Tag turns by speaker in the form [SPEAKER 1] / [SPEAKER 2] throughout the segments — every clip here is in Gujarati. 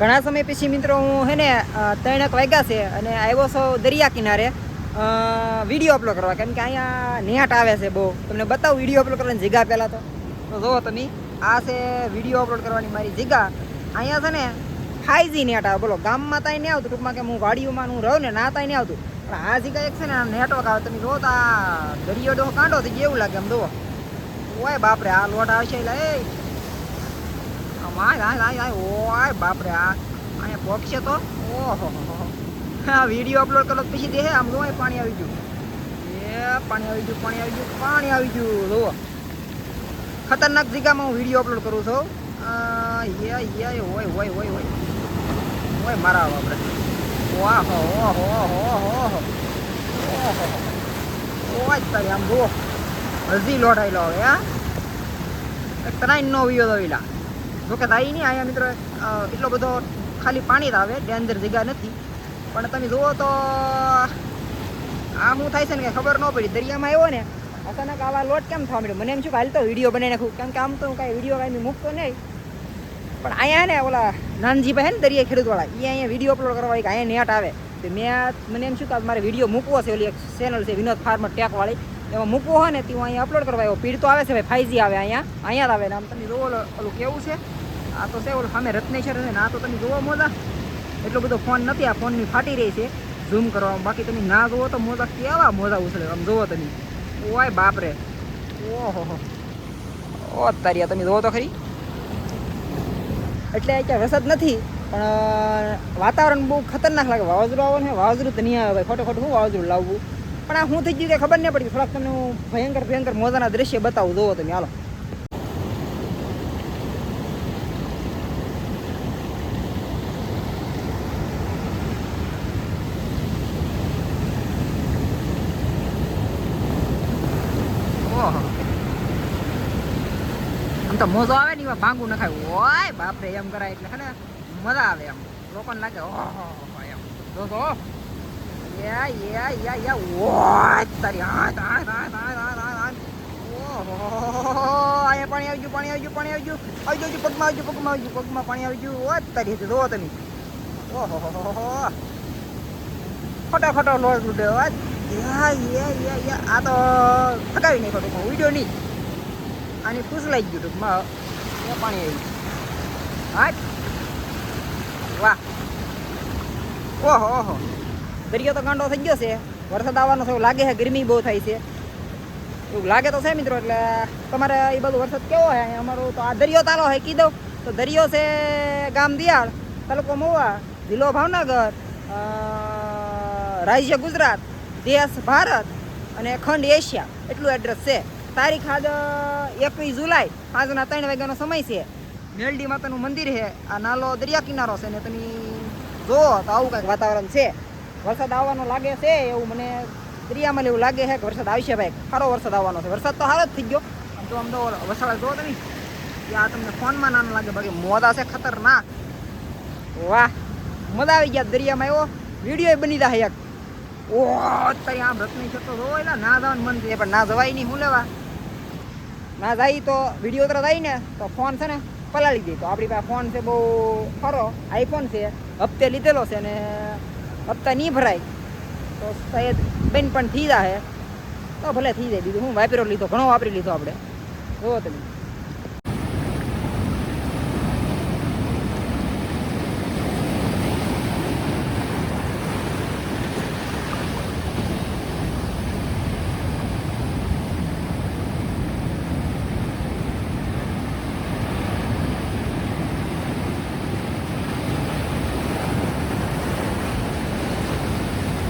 [SPEAKER 1] ઘણા સમય પછી મિત્રો હું હે ને ત્રણેક વાગ્યા છે અને આવ્યો છો દરિયા કિનારે. વીડિયો અપલોડ કરવા. કેમ કે અહીંયા નેટ આવે છે બહુ. તમને બતાવું, વીડિયો અપલોડ કરવાની જગ્યા પહેલાં તો. તો જુઓ તમે, આ છે વીડિયો અપલોડ કરવાની મારી જગ્યા. અહીંયા છે ને ફાઈજી નેટ આવે. બોલો, ગામમાં તાઈ નહીં આવતું, ટૂંકમાં કે હું વાડીઓમાં હું રહું ને, ના તાઈ નહીં આવતું. પણ આ જગ્યા એક છે ને નેટવર્ક આવે. તમે જુઓ તો આ દરિયો ડોહ કાંડો થઈ ગયો, એવું લાગે આમ, જુઓ. ઓય બાપરે, આ લોટ આવશે એટલે, એ આય આય આય આય, ઓય, બાપરે, આ અહીંયા પોકશે તો? ઓહો આ વીડિયો અપલોડ કરો પછી દેહે, આમ જોવાય પાણી આવી ગયું. એ પાણી આવી ગયું, પાણી આવી ગયું, પાણી આવી ગયું, જુઓ. ખતરનાક જગ્યામાં હું વીડિયો અપલોડ કરું છું. યે યે હોય હોય હોય હોય હોય મારા બાપરે. વાહ હો હો હો હો હો. ઓય, તારી આમ જુઓ. હજી લોટ આવેલો હવે, હા. ત્રણ નો વિયો દોઈલા જોકે દાઈ નહીં અહીંયા મિત્રો એટલો બધો ખાલી પાણી જ આવે ડેન્જર જગ્યા નથી. પણ તમે જુઓ તો, આ શું થાય છે ને કંઈ ખબર ન પડી. દરિયામાં આવ્યો ને, અચાનક આવા લોટ કેમ થવા મળ્યો મને એમ છું કે હાલ તો વીડિયો બનાવી નાખું. કેમ કે આમ તો હું કાંઈ વીડિયો કાંઈ મૂકતો નહીં. પણ અહીંયા ને, ઓલા નાનજીભાઈ હે ને દરિયા ખેડૂતવાળા એ અહીંયા વીડિયો અપલોડ કરવા કે અહીંયા નેટ આવે. તો મેં મને એમ શું કે મારે વીડિયો મૂકવો છે, ઓલી એક ચેનલ છે વિનોદ ફાર્મર ટેકવાળી. એમાં મૂકવો હોય ને તે હું અહીંયા અપલોડ કરવા આવ્યો. ભીડ તો આવે છે ભાઈ, ફાઈજી આવે અહીંયા. અહીંયા આવે ને આમ તમે જુઓ ઓલું કેવું છે? આ તો છે, ઓલું સામે રત્નેશ્વર છે ને આ તો તમે જુઓ મોજા. એટલો બધો ફોન નથી, આ ફોનની ફાટી રહી છે. ઝૂમ કરવામાં બાકી તમે ના જુઓ તો મોજા કેવા મોજા ઉછળે આમ જુઓ તમે. ઓય બાપરે. ઓહો ઓ તારિયા તમે જુઓ તો ખરી. એટલે અત્યારે વરસાદ નથી, પણ વાતાવરણ બહુ ખતરનાક લાગે. વાવાઝોડું આવે ને વાવાઝોડું તો નહીં આવે ભાઈ. ખોટું ખોટું શું વાવાઝોડું લાવવું પણ આ શું થઈ ગયું કે ખબર નહીં પડી. થોડાક તમને હું ભયંકર ભયંકર મોજાના દ્રશ્ય બતાવું. જોવો તમે, હાલો. આમ તો મોજો આવે ને એમાં ભાંગું નખાય. ઓય, બાપરે, એમ કરાય એટલે, હે મજા આવે એમ. લોકોને લાગે, ઓહો, એમ. જો તો યા યા યા યા ઓય તારી હાથ હાથ હાથ હાથ હાથ હાથ હાથ ઓહો અહીંયા પાણી આવી ગયું પાણી આવી ગયું પાણી આવી ગયું આવી ગયું પગમાં આવી ગયું પગમાં આવી ગયું પગમાં પાણી આવી ગયું ઓય તારી જો તમે ઓહો હો હો હો ખોટા ખોટો લોટ લૂટે યા યા યા યા આ તો ફટાવી નહીં ખોટું વીડિયો નહીં આની ફૂસલાઈ ગયું ટૂંકમાં એ પાણી આવી ગયું હા વાહ ઓહો ઓહો દરિયો તો ગાંડો થઈ ગયો છે. વરસાદ આવવાનો છે એવું લાગે છે, ગરમી બહુ થાય છે. એવું લાગે તો છે મિત્રો, એટલે તમારે એ બધું વરસાદ કેવો છે? અમારો તો આ દરિયો તાલો છે કીધો તો દરિયો છે ગામ દિયાળ, તાલુકો મહુવા, જિલ્લો ભાવનગર રાજ્ય ગુજરાત, દેશ ભારત અને ખંડ એશિયા. એટલું એડ્રેસ છે. તારીખ આજ, એકવીસ જુલાઈ આજના ત્રણ વાગ્યાનો સમય છે. મેલડી માતાનું મંદિર છે. આ નાલો દરિયા કિનારો છે, ને તમે જુઓ તો આવું કાંઈક વાતાવરણ છે. વરસાદ આવવાનો લાગે છે એવું મને દરિયામાં એવું લાગે છે કે વરસાદ આવશે ભાઈ. સારો વરસાદ આવવાનો છે. વરસાદ તો સારો જ થઈ ગયો. આમ તો આમ તો વરસાદ જોવો તમે. ત્યાં તમને ફોનમાં નાનો લાગે. બાકી મોદા છે ખતરનાક. વાહ. મજા આવી ગયા દરિયામાં એવો. વીડિયો બની જાય એક. ઓ અત્યારે આમ રત્ની છતો જોવો એટલે ના જવાનું મન થઈ પણ ના જવાય નહીં, હું લેવા? ના જાય તો વીડિયો ઉતરા જાય ને, તો ફોન છે ને પલાળી દે. તો આપણી પાસે ફોન છે બહુ ખરો. આઈફોન છે. હપ્તે લીધેલો છે ને હપ્તા નહીં ભરાય. તો શાયદ બેન પણ થઈ જાય તો ભલે થઈ જાય બીજું હું વાપરો લીધો? ઘણો વાપરી લીધો આપણે. જુઓ તમે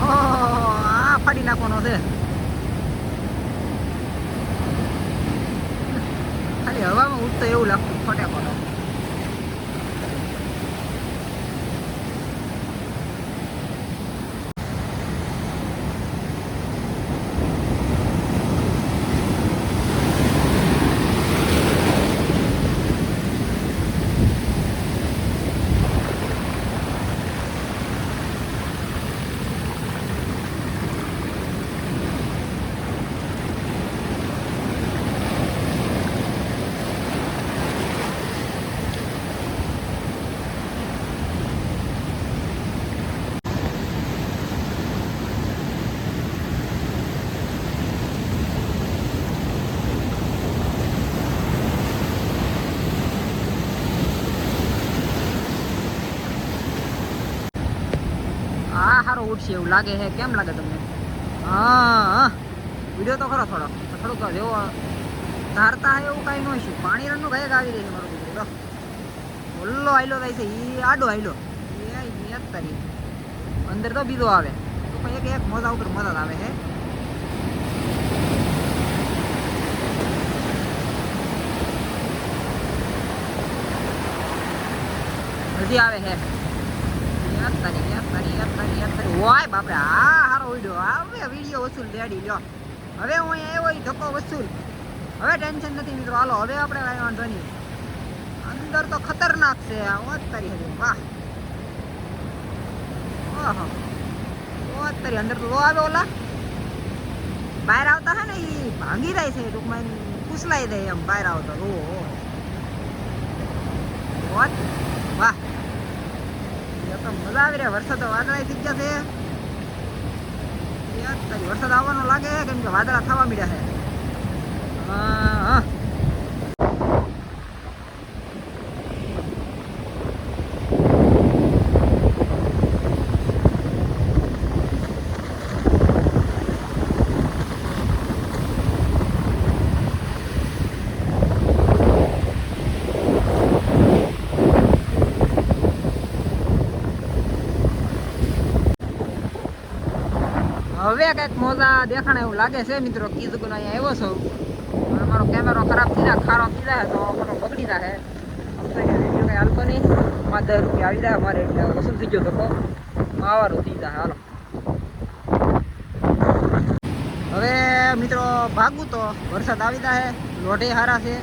[SPEAKER 1] ઓહો, આ છે ખાલી હવામાં ઉડતો એવું લાગતું ફટાફટ સારો ઉઠશે એવું લાગે છે. કેમ લાગે તમને? હા વીડિયો તો ખરો થોડો. થોડુંક જેવો. ધારતા હે એવું કાંઈ ન શું પાણી રંગનું કઈ આવી રહી છે મારું દીકરું. ઓલ્લો આયલો થાય છે. એ આડો આયલો. એ નિયત તારી. અંદર તો બીજો આવે. તો પણ એક એક મોજા ઉપર મોજા આવે છે. હજી આવે છે. બાપરે આ હારો ઉડ્યો. હવે વીડિયો વસૂલ દેડી લ્યો. હવે હું અહીંયા વસૂલ. હવે ટેન્શન નથી મિત્રો. હાલો, હવે આપણે વાંધો નહીં. અંદર તો ખતરનાક છે આ ઓત તારી હજી. વાહ. ઓહો. ઓત તારી અંદર તો આવે ઓલા. બહાર આવતા હે ને એ ભાંગી જાય છે ટૂંકમાં એમ ફૂસલાઈ દે એમ, બહાર આવતા. ઓ ઓત વાહ એ તો મજા આવી રહ્યા વરસાદ તો વાદળા થઈ ગયા છે. વરસાદ આવવાનો લાગે? કેમ કે વાદળા થવા મળ્યા છે. હા હા. હવે કંઈક મોજા દેખાણ એવું લાગે છે, મિત્રો. કીધું અહીંયા આવ્યો છો. અમારો મારો કેમેરો ખરાબ થઈ જાય ખારો થઈ જાય તો અમારો બગડી જાય. કંઈ હાલતો નહીં. પાંચ દસ રૂપિયા આવી જાય અમારે, એટલે વસૂલ થઈ ગયો તો આવવાનું થઈ જાય, હાલો. હવે મિત્રો ભાગું તો, વરસાદ આવી જાય, લોઢે સારા છે.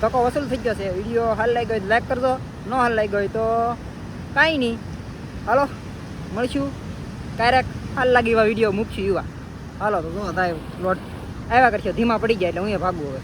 [SPEAKER 1] તકો વસૂલ થઈ ગયો છે. વીડિયો હાલ લાગી ગયો લાઈક કરજો, ન હાલ લાગી ગયો તો કાંઈ નહીં. હાલો, મળશું. ક્યારેક. લાગી એવા વીડિયો મૂકશું એવા હાલો તો જો થાય લોટ આવ્યા કરશે. ધીમા પડી ગયા એટલે હું એ ભાગવું હવે.